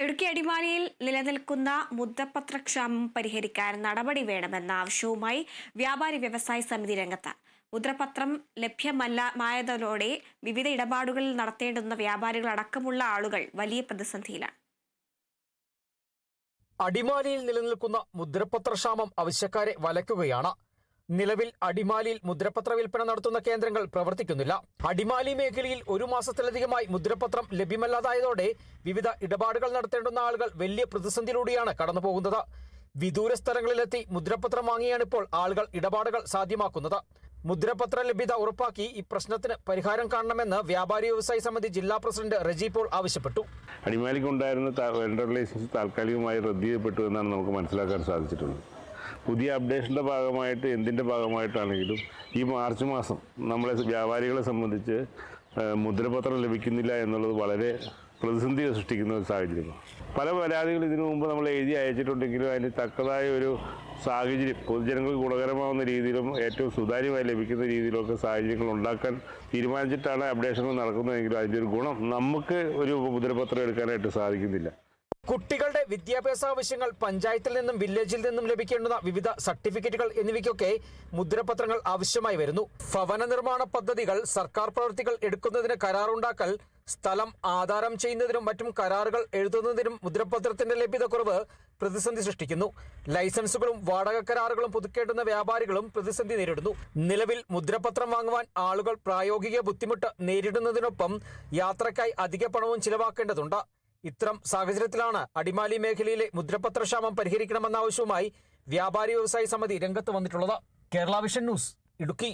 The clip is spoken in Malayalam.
ഇടുക്കി അടിമാലിയിൽ നിലനിൽക്കുന്ന മുദ്രപത്രക്ഷാമം പരിഹരിക്കാൻ നടപടി വേണമെന്ന ആവശ്യവുമായി വ്യാപാരി വ്യവസായ സമിതി രംഗത്ത്. മുദ്രപത്രം ലഭ്യമല്ലമായതോടെ വിവിധ ഇടപാടുകളിൽ നടത്തേണ്ടുന്ന വ്യാപാരികൾ അടക്കമുള്ള ആളുകൾ വലിയ പ്രതിസന്ധിയിലാണ്. അടിമാലിയിൽ നിലനിൽക്കുന്ന മുദ്രപത്രക്ഷാമം ആവശ്യക്കാരെ വലയ്ക്കുകയാണ് നിലവിൽ അടിമാലിയിൽ മുദ്രപത്ര വിൽപ്പന നടത്തുന്ന കേന്ദ്രങ്ങൾ പ്രവർത്തിക്കുന്നില്ല. അടിമാലി മേഖലയിൽ ഒരു മാസത്തിലധികമായി മുദ്രപത്രം ലഭ്യമല്ലാതായതോടെ വിവിധ ഇടപാടുകൾ നടത്തേണ്ടുന്ന ആളുകൾ വലിയ പ്രതിസന്ധിയിലൂടെയാണ് കടന്നുപോകുന്നത്. വിദൂര സ്ഥലങ്ങളിലെത്തി മുദ്രപത്രം വാങ്ങിയാണ് ഇപ്പോൾ ആളുകൾ ഇടപാടുകൾ സാധ്യമാക്കുന്നത്. മുദ്രപത്ര ലഭ്യത ഉറപ്പാക്കി ഈ പ്രശ്നത്തിന് പരിഹാരം കാണണമെന്ന് വ്യാപാരി വ്യവസായി സമിതി ജില്ലാ പ്രസിഡന്റ് റജി പോൾ ആവശ്യപ്പെട്ടു. അടിമാലിക്കുണ്ടായിരുന്ന വെണ്ടർ ലൈസൻസ് താൽക്കാലികമായി റദ്ദ് ചെയ്യപ്പെട്ടു എന്നാണ് നമുക്ക് മനസ്സിലാക്കാൻ സാധിച്ചിട്ടുള്ളത്. പുതിയ അപ്ഡേഷന്റെ ഭാഗമായിട്ട് എന്തിന്റെ ഭാഗമായിട്ടാണെങ്കിലും ഈ മാർച്ച് മാസം നമ്മളെ വ്യാപാരികളെ സംബന്ധിച്ച് മുദ്രപത്രം ലഭിക്കുന്നില്ല എന്നുള്ളത് വളരെ പ്രതിസന്ധി സൃഷ്ടിക്കുന്ന ഒരു സാഹചര്യമാണ്. പല പരാതികൾ ഇതിനു മുമ്പ് നമ്മൾ എഴുതി അയച്ചിട്ടുണ്ടെങ്കിലും അതിന് തക്കതായ ഒരു സാഹചര്യം പൊതുജനങ്ങൾക്ക് ഗുണകരമാവുന്ന രീതിയിലും ഏറ്റവും സുതാര്യമായി ലഭിക്കുന്ന രീതിയിലൊക്കെ സാഹചര്യങ്ങൾ ഉണ്ടാക്കാൻ തീരുമാനിച്ചിട്ടാണ് അപ്ഡേഷനുകൾ നടക്കുന്നതെങ്കിലും അതിന്റെ ഒരു ഗുണം നമുക്ക് ഒരു മുദ്രപത്രം എടുക്കാനായിട്ട് സാധിക്കുന്നില്ല. കുട്ടികളുടെ വിദ്യാഭ്യാസ ആവശ്യങ്ങൾ പഞ്ചായത്തിൽ നിന്നും വില്ലേജിൽ നിന്നും ലഭിക്കേണ്ടുന്ന വിവിധ സർട്ടിഫിക്കറ്റുകൾ എന്നിവയ്ക്കൊക്കെ മുദ്രപത്രങ്ങൾ ആവശ്യമായി വരുന്നു. ഭവന നിർമ്മാണ പദ്ധതികൾ സർക്കാർ പ്രവൃത്തികൾ എടുക്കുന്നതിന് കരാറുണ്ടാക്കൽ സ്ഥലം ആധാരം ചെയ്യുന്നതിനും മറ്റും കരാറുകൾ എഴുതുന്നതിനും മുദ്രപത്രത്തിന്റെ ലഭ്യത കുറവ് പ്രതിസന്ധി സൃഷ്ടിക്കുന്നു. ലൈസൻസുകളും വാടക കരാറുകളും പുതുക്കേണ്ടുന്ന വ്യാപാരികളും പ്രതിസന്ധി നേരിടുന്നു. നിലവിൽ മുദ്രപത്രം വാങ്ങുവാൻ ആളുകൾ പ്രായോഗിക ബുദ്ധിമുട്ട് നേരിടുന്നതിനൊപ്പം യാത്രയ്ക്കായി അധിക പണവും ചിലവാക്കേണ്ടതുണ്ട്. ഇത്തരം സാഹചര്യത്തിലാണ് അടിമാലി മേഖലയിലെ മുദ്രപത്രക്ഷാമം പരിഹരിക്കണമെന്ന ആവശ്യവുമായി വ്യാപാരി വ്യവസായി സമിതി രംഗത്ത് വന്നിട്ടുള്ളത്. Kerala vision news Idukki.